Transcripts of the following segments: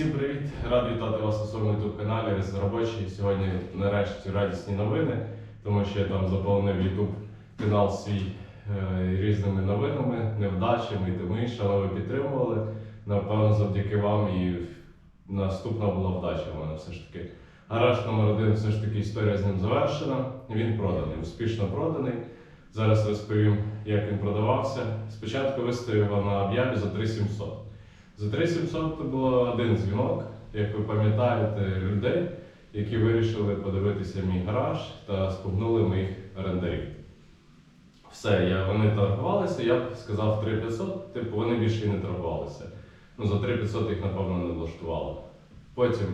Всім привіт! Радий вітати вас на своєму youtube каналі з робочий. Сьогодні нарешті радісні новини, тому що я там заповнив YouTube канал свій е, різними новинами, невдачами і тому інше, але ви підтримували. Напевно, завдяки вам і наступна була вдача в мене все ж таки. Гараж номер один, все ж таки історія з ним завершена. Він проданий, успішно проданий. Зараз розповім, як він продавався. Спочатку виставив на об'яві за 3700. За 3700 це було один дзвінок, як ви пам'ятаєте, людей, які вирішили подивитися мій гараж та спугнули моїх орендарів. Все, я, вони торгувалися, я б сказав 3500, типу вони більше і не торгувалися. Ну, за 3500 їх, напевно, не влаштувало. Потім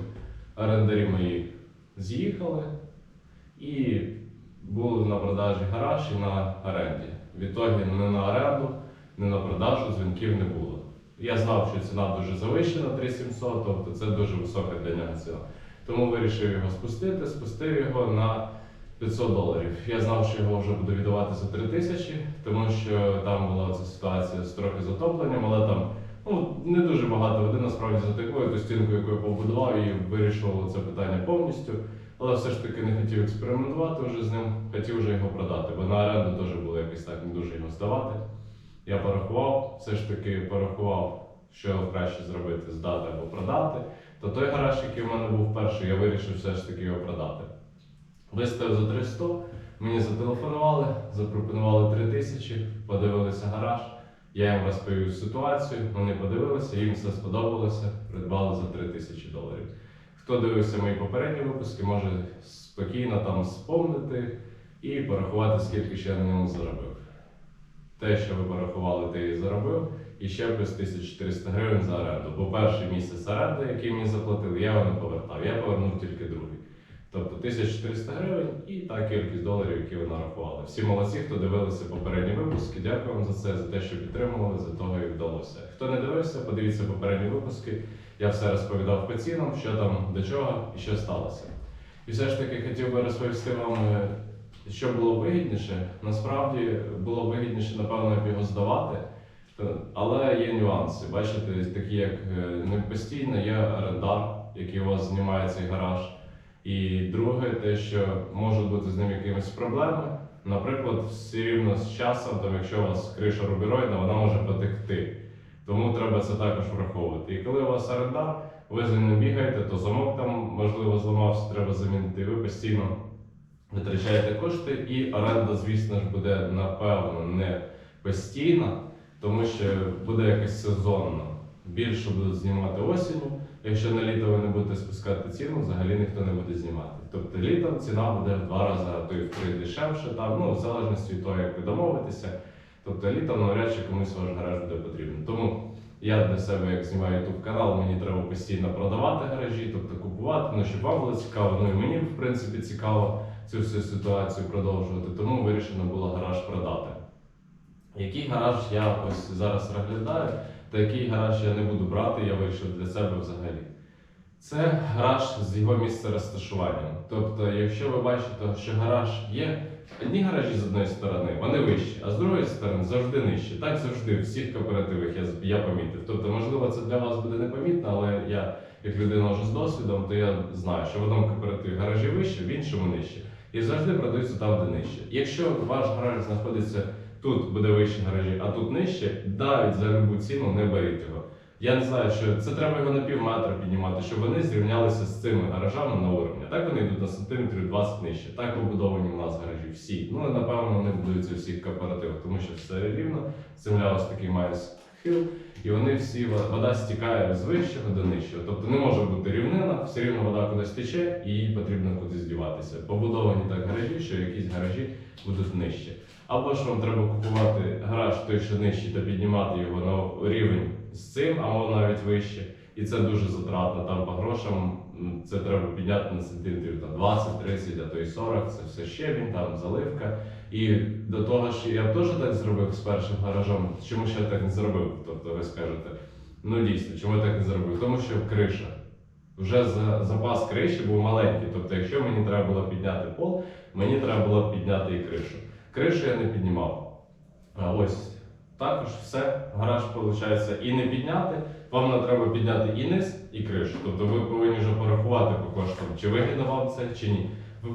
орендарі мої з'їхали і були на продажі гараж і на оренді. Відтоді не на оренду, не на продажу дзвінків не було. Я знав, що ціна дуже завищена 3700, тобто це дуже висока для нього ціна. Тому вирішив його спустити, спустив його на 500 доларів. Я знав, що його вже буду віддавати за 3000, тому що там була ця ситуація з трохи затопленням, але там ну, не дуже багато води насправді затекло, ту стінку, яку я побудував, і вирішувало це питання повністю. Але все ж таки не хотів експериментувати вже з ним, хотів вже його продати, бо на оренду теж було якось так не дуже його здавати. Я порахував, все ж таки порахував, що краще зробити, здати або продати. То той гараж, який в мене був перший, я вирішив все ж таки його продати. Виставив за 300, мені зателефонували, запропонували 3000, подивилися гараж. Я їм розповів ситуацію, вони подивилися, їм все сподобалося, придбали за 3000 доларів. Хто дивився мої попередні випуски, може спокійно там спомнити і порахувати, скільки ще я на ньому заробив. Те, що ви порахували, те і заробив, і ще плюс 1400 гривень за оренду. Бо перший місяць оренди, який мені заплатили, я його не повертав. Я повернув тільки другий. Тобто 1400 гривень і та кількість доларів, які ви нарахували. Всі молодці, хто дивилися попередні випуски, дякую вам за це, за те, що підтримували, за того і вдалося. Хто не дивився, подивіться попередні випуски. Я все розповідав по цінам, що там, до чого і що сталося. І все ж таки хотів би розповісти вам, е, що було вигідніше. Насправді було вигідніше, напевно, його здавати. Але є нюанси. Бачите, такі як е, не постійно є орендар, який у вас знімає цей гараж. І друге, те, що можуть бути з ним якимись проблеми. Наприклад, все рівно з часом, там, якщо у вас криша рубероїдна, вона може потекти. Тому треба це також враховувати. І коли у вас орендар, ви за ним бігаєте, то замок там можливо зламався, треба замінити. Ви постійно витрачаєте кошти, і оренда, звісно ж, буде напевно не постійна, тому що буде якась сезонна. Більше будуть знімати осінню. Якщо на літо ви не будете спускати ціну, взагалі ніхто не буде знімати. Тобто літом ціна буде в два рази, а то й в три дешевше, там, ну, в залежності від того, як ви домовитеся. Тобто літом навряд чи комусь ваш гараж буде потрібен. Тому я для себе, як знімаю YouTube канал, мені треба постійно продавати гаражі, тобто купувати, ну щоб вам було цікаво. Ну і мені, в принципі, цікаво цю всю ситуацію продовжувати. Тому вирішено було гараж продати. Який гараж я ось зараз розглядаю, та який гараж я не буду брати, я вирішив для себе взагалі. Це гараж з його місця розташуванням. Тобто, якщо ви бачите, що гараж є, одні гаражі з одної сторони, вони вищі, а з другої сторони завжди нижчі. Так завжди в всіх кооперативах я, я помітив. Тобто, можливо, це для вас буде непомітно, але я, як людина вже з досвідом, то я знаю, що в одному кооперативі гаражі вищі, в іншому нижчі. І завжди продаються там, де нижче. Якщо ваш гараж знаходиться тут, буде вищі гаражі, а тут нижче, навіть за любу ціну не беріть його. Я не знаю, що це треба його на пів метра піднімати, щоб вони зрівнялися з цими гаражами на уровні. Так вони йдуть на сантиметрів 20 нижче. Так побудовані у нас гаражі всі. Ну, напевно, вони будуються у всіх кооперативах, тому що все рівно. Земля ось такий має схил, і вони всі вода стікає з вищого до нижчого. Тобто не може бути рівнина, все рівно вода кудись тече і їй потрібно кудись діватися. Побудовані так гаражі, що якісь гаражі будуть нижче. Або ж вам треба купувати гараж той, що нижчий, та піднімати його на рівень з цим, або навіть вище. І це дуже затратно. Там по грошам це треба підняти на сантиметрів 20, 30, а то й 40, це все щебінь, там заливка. І до того ж, я б теж так зробив з першим гаражом. Чому ще так не зробив? Тобто ви скажете, ну дійсно, чому я так не зробив? Тому що криша. Вже за, запас криші був маленький. Тобто, якщо мені треба було підняти пол, мені треба було підняти і кришу. Кришу я не піднімав. Ось також все, гараж виходить і не підняти. Вам не треба підняти і низ, і кришу. Тобто ви повинні вже порахувати по коштам, чи вигідно вам це, чи ні.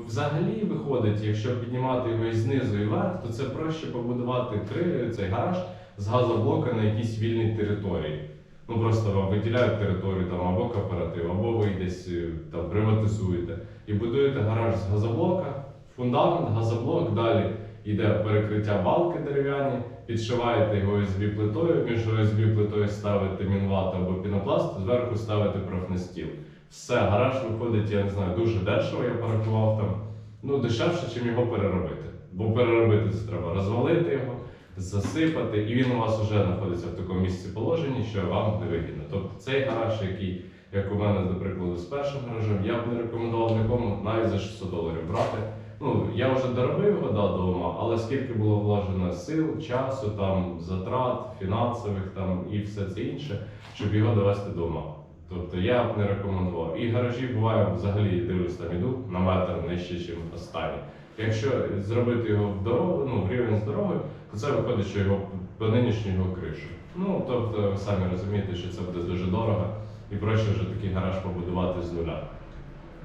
Взагалі виходить, якщо піднімати його і знизу і вверх, то це проще побудувати кри, цей гараж з газоблока на якійсь вільній території. Ну просто вам виділяють територію там або кооператив, або ви десь е, там приватизуєте. І будуєте гараж з газоблока, фундамент, газоблок, далі йде перекриття балки дерев'яні, підшиваєте його ОСБ плитою, між ОСБ плитою ставите мінват або пінопласт, зверху ставите профнестіл. Все, гараж виходить, я не знаю, дуже дешево, я порахував там. Ну, дешевше, ніж його переробити. Бо переробити це треба розвалити його, засипати, і він у вас вже знаходиться в такому місці положенні, що вам не вигідно. Тобто цей гараж, який, як у мене, до прикладу, з першим гаражем, я б не рекомендував нікому навіть за 600 доларів брати. Ну, я вже доробив його да, до ума, але скільки було вложено сил, часу, там, затрат, фінансових там, і все це інше, щоб його довести до ума. Тобто я б не рекомендував. І гаражі буває взагалі дивлюсь, там іду на метр нижче, ніж останні. Якщо зробити його в дорогу, ну в рівень з дорогою, то це виходить, що його по нинішнього кришу. Ну тобто, ви самі розумієте, що це буде дуже дорого і проще вже такий гараж побудувати з нуля.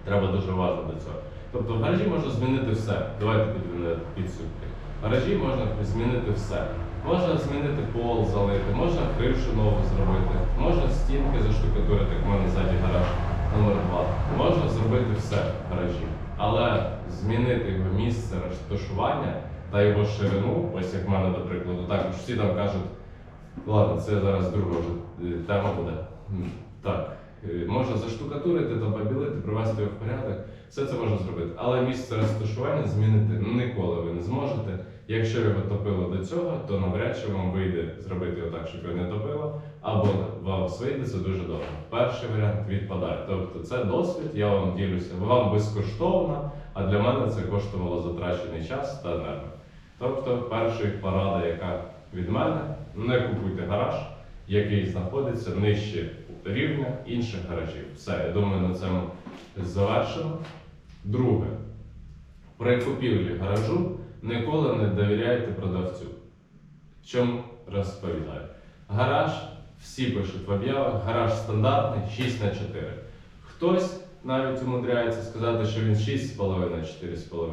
Треба дуже уважно до цього. Тобто в гаражі можна змінити все. Давайте підведемо підсумки. В гаражі можна змінити все. Можна змінити пол, залити, можна кришу нову зробити, можна стінки заштукатурити, як в мене ззаді гараж номер 2. Можна зробити все в гаражі. Але змінити його місце розташування та його ширину, ось як в мене, до прикладу, також всі там кажуть, ладно, це зараз друга вже е, тема буде. Так, можна заштукатурити, там побілити, привести його в порядок. Все це можна зробити. Але місце розташування змінити ніколи ви не зможете. Якщо його топило до цього, то навряд чи вам вийде зробити його так, щоб його не топило, або вам вийде це дуже добре. Перший варіант відпадає. Тобто це досвід, я вам ділюся. Вам безкоштовно, а для мене це коштувало затрачений час та нерви. Тобто, перша порада, яка від мене, не купуйте гараж, який знаходиться нижче рівня інших гаражів. Все, я думаю, на цьому завершено. Друге, при купівлі гаражу ніколи не довіряйте продавцю. В чому розповідаю? Гараж, всі пишуть в об'явах, гараж стандартний 6 на 4. Хтось навіть умудряється сказати, що він 6,5 на 4,5.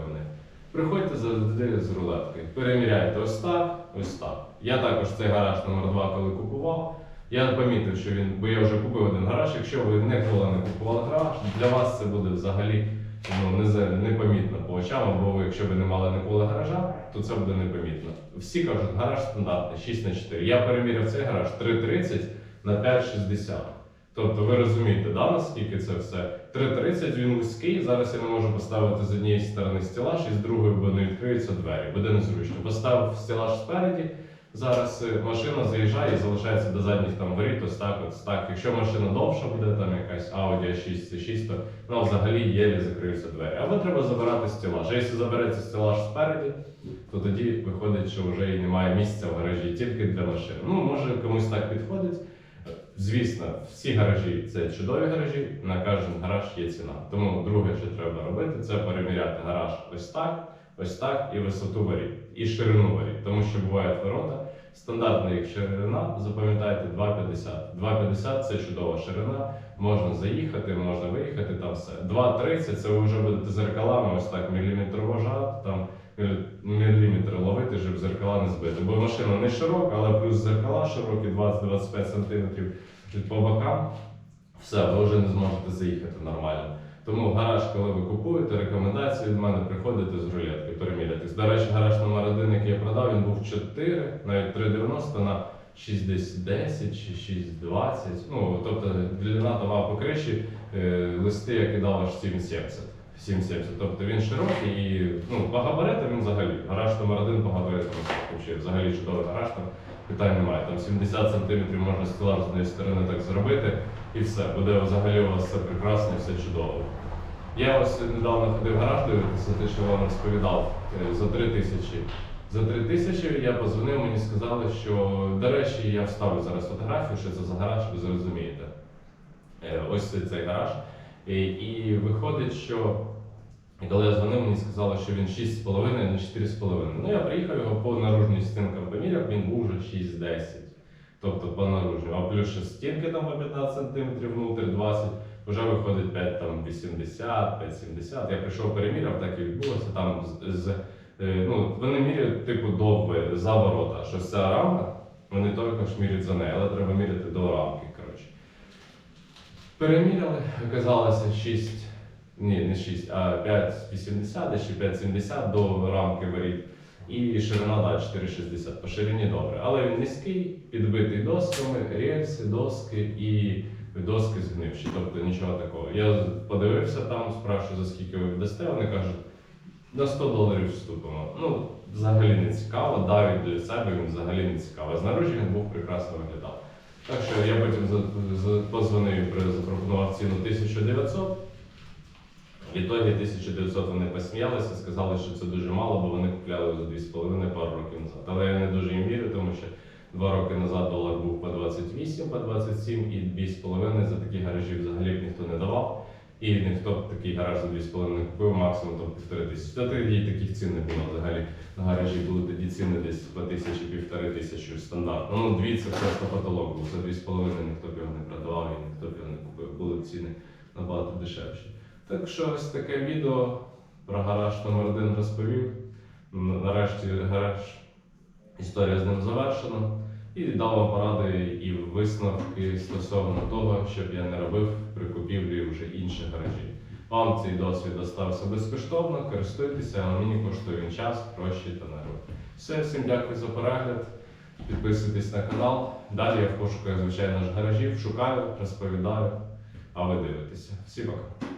Приходьте завжди з рулеткою, переміряйте ось так, ось так. Я також цей гараж номер 2 коли купував. Я помітив, що він, бо я вже купив один гараж. Якщо ви ніколи не купували гараж, для вас це буде взагалі ну, непомітно по очам, або якщо ви не мали ніколи гаража, то це буде непомітно. Всі кажуть, гараж стандартний 6 на 4. Я переміряв цей гараж 3,30 на 5,60. Тобто ви розумієте, да, наскільки це все? 3,30 він вузький. Зараз я не можу поставити з однієї сторони стелаж і з другої, бо не відкриються двері. Буде незручно. Поставив стелаж спереді. Зараз е, машина заїжджає і залишається до задніх там воріт, ось так, ось так. Якщо машина довша буде, там якась Audi A6, C6, то ну, взагалі єлі закриються двері. Або треба забирати стелаж. А якщо забереться стелаж спереді, то тоді виходить, що вже і немає місця в гаражі тільки для машин. Ну, може комусь так підходить. Звісно, всі гаражі це чудові гаражі, на кожен гараж є ціна. Тому друге, що треба робити, це переміряти гараж ось так, ось так і висоту воріт, і ширину воріт. Тому що бувають ворота. Стандартна їх ширина, запам'ятайте 2,50. 2,50 це чудова ширина. Можна заїхати, можна виїхати, там все. 2,30 це ви вже будете зеркалами, ось так міліметрово жати, там мілі- міліметри ловити, щоб зеркала не збити. Бо машина не широка, але плюс зеркала широкі 20-25 см по бокам. Все, ви вже не зможете заїхати нормально. Тому гараж, коли ви купуєте, рекомендації від мене приходите з рулетки, перемірятись. До речі, гараж номер 1, який я продав, він був 4, навіть 3,90 на 6,10 чи 6,20. Ну, тобто длина тома по криші, е, листи я кидав аж 7,70. 7,70. Тобто він широкий і ну, по габаритам він взагалі. Гараж номер 1 по габаритам взагалі чудовий гараж, там питань немає. Там 70 см можна стелаж з однієї сторони так зробити і все. Буде взагалі у вас все прекрасно і все чудово. Я ось недавно ходив в гараж дивитися, те, що вам розповідав, е, за 3 тисячі. За 3 тисячі я позвонив, мені сказали, що, до речі, я вставлю зараз фотографію, що це за гараж, ви зрозумієте. Е, Ось це цей гараж. І, і виходить, що коли я дзвонив, мені сказали, що він 6,5 на 4,5. Ну я приїхав його по наружній стінкам поміряв, він був вже 6,10. тобто по наружню. А плюс ще стінки там по 15 см, внутрі 20 вже виходить 5 там 80, 5,70. Я прийшов переміряв, так і відбулося. Там з, е, ну, вони міряють типу довби за. Що ця рамка, вони також міряють за неї, але треба міряти до рамки. Коротше. Переміряли, оказалося 6, ні, не 6, а 5,80 чи 5,70 до рамки воріт. І ширина да, 4,60. По ширині добре. Але він низький, підбитий досками, рельси, доски і доски згнивші. Тобто нічого такого. Я подивився там, спрашиваю, за скільки ви дасте, вони кажуть, на 100 доларів вступимо. Ну, взагалі не цікаво, навіть для себе він взагалі не цікаво. Знаружі він був прекрасно виглядав. Так що я потім позвонив запропонував ціну 1900. В ітогі 1900 вони посміялися, сказали, що це дуже мало, бо вони купляли за 2,5 пару років назад. Але я не дуже їм вірю, тому що два роки назад долар був по 28, по 27 і 2,5 за такі гаражі взагалі б ніхто не давав. І ніхто б такий гараж за 2,5 не купив, максимум там півтори тисячі. Та тоді таких цін не було взагалі. На гаражі були тоді ціни десь по тисячі, півтори тисячі стандартно. Ну, дві це просто потолок був. За 2,5 ніхто б його не продавав і ніхто б його не купив. Були ціни набагато дешевші. Так що ось таке відео про гараж номер 1 розповів. Нарешті гараж, історія з ним завершена. І дав вам поради і висновки стосовно того, щоб я не робив при купівлі вже інших гаражів. Вам цей досвід достався безкоштовно, користуйтеся, а мені коштує він час, гроші та нерви. Все, всім дякую за перегляд. Підписуйтесь на канал. Далі я в пошуках, звичайно ж, гаражів, шукаю, розповідаю, а ви дивитеся. Всім пока.